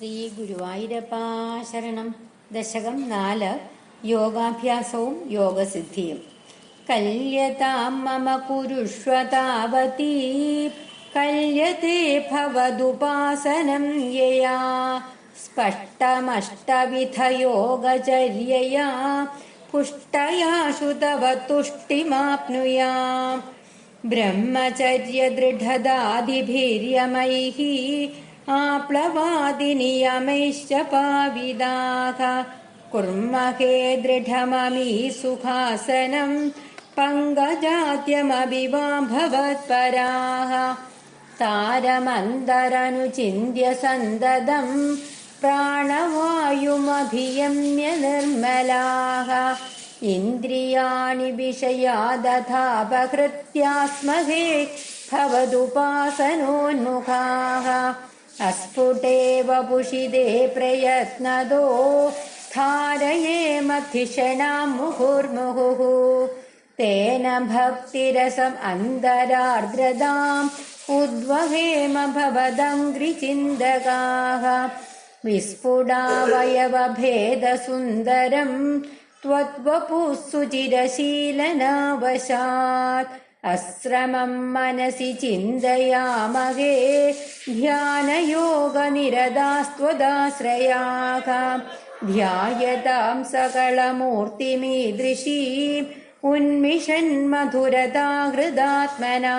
ശ്രീ ഗുരുവായൂരപ്പാ ശരണം ദശകം നാല് യോഗാഭ്യാസവും യോഗസിദ്ധിയും കല്യതാം മമ കുരുഷ്വതാവതീ കല്യത്തെ ഭവതുപാസനം യയാ സ്പഷ്ടമഷ്ടവിധയോഗചര്യയാ പുഷ്ടയാശു തവ തുഷ്ടിമാപ്നുയാം ब्रह्मचर्यदृढदादिभिर्यमैः आप्लवादिनियमैश्च पाविदाः। कुर्महे दृढममी सुखासनम् पङ्कजात्यमभिवां भवत्पराः। तारमन्दरनुचिन्त्य सन्ददम् प्राणवायुमभियम्य निर्मलाः। इन्द्रियाणि विषयादथापहृत्यास्महे भवदुपासनोन्मुखाः अस्फुटेव पुषिदे प्रयत्नदो धारयेमधिषणां मुहुर्मुहुः। तेन भक्तिरसम् अन्तरार्द्रदाम् उद्वहेम भवदङ्घ्रिचिन्तकाः विस्फुटावयवभेदसुन्दरम् त्वद्वपुः सुचिरशीलनावशात् अस्रमं मनसि चिन्तयामहे ध्यानयोगनिरदास्त्वदाश्रयाः ध्यायतां सकलमूर्तिमीदृशीम् उन्मिषन्मधुरता हृदात्मना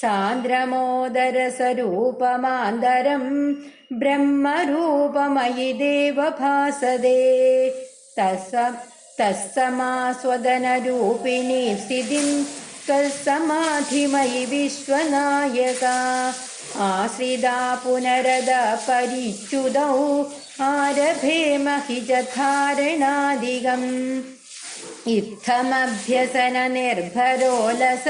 सान्द्रमोदरसरूपमान्दरम् ब्रह्मरूपमयि देव भासदे तत्समास्वदनरूपिणी स्थितिम् तत्समाधिमयि विश्वनायका आश्रिदा पुनरद परिच्युतौ। आरभेम हि च धारणादिगम् इत्थमभ्यसननिर्भरोलस।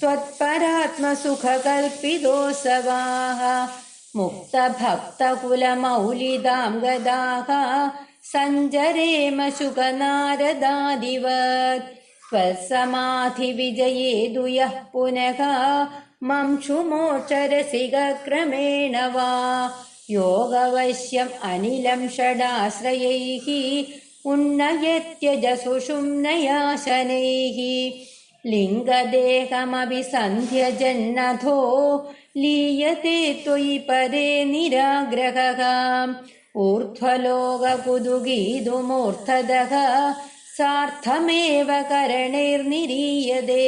त्वत्परात्मसुखकल्पितोत्सवाः मुक्तभक्तकुलमौलिदां गदाः सञ्जरेम शुकनारदादिवत् त्वत्समाधिविजये दुयः पुनः मंशुमोचरसिगक्रमेण वा योगवश्यम् अनिलं षडाश्रयैः उन्नयत्यजसुषुम्नयाशनैः लिङ्गदेहमभिसन्ध्यजन्नथो लीयते त्वयि परे निराग्रहः ऊर्ध्वलोककुदुगीदुमूर्धदः सार्थमेव करणैर्निरीयते।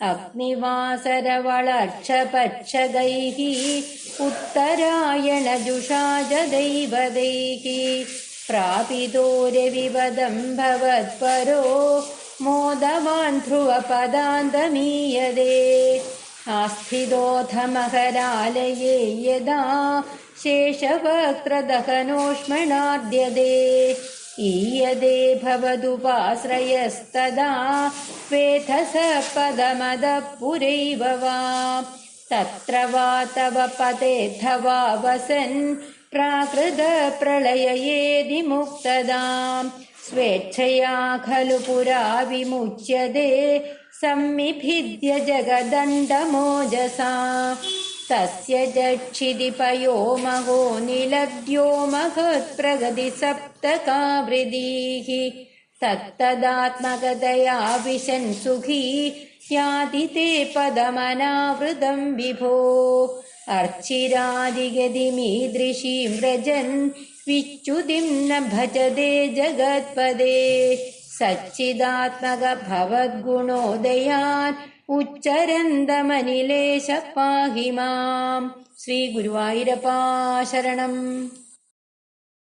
अग्निवासरवळक्षपक्षगैः उत्तरायणजुषाज प्रापितो रविपदं भवत्परो मोदवान् ध्रुवपदान्तमीयते। आस्थितोऽथमहरालये यदा शेषवक्त्रदहनोष्मणाद्यते ईयते भवदुपाश्रयस्तदा वेधस पदमदः पुरैव वा। तत्र वा तव पतेऽथवा वसन् प्राकृतप्रलययेदि मुक्तदाम् स्वेच्छया खलु पुरा विमुच्यते सम्मिभिद्य जगदण्डमोजसा तस्य जक्षिदिपयो महो निलद्यो महत्प्रगतिसप्तकावृदिः विशन् सुखी याति ते पदमनावृतं विभो। अर्चिरादिगतिमीदृशीं व्रजन् विच्युतिं न भजते जगत्पदे സച്ചിദാത്മക ഭവദ്ഗുണോദയാൻ ഉച്ചരന്തമനിലേശ പാഹി മാം ശ്രീ ഗുരുവായൂരപ്പാ ശരണം.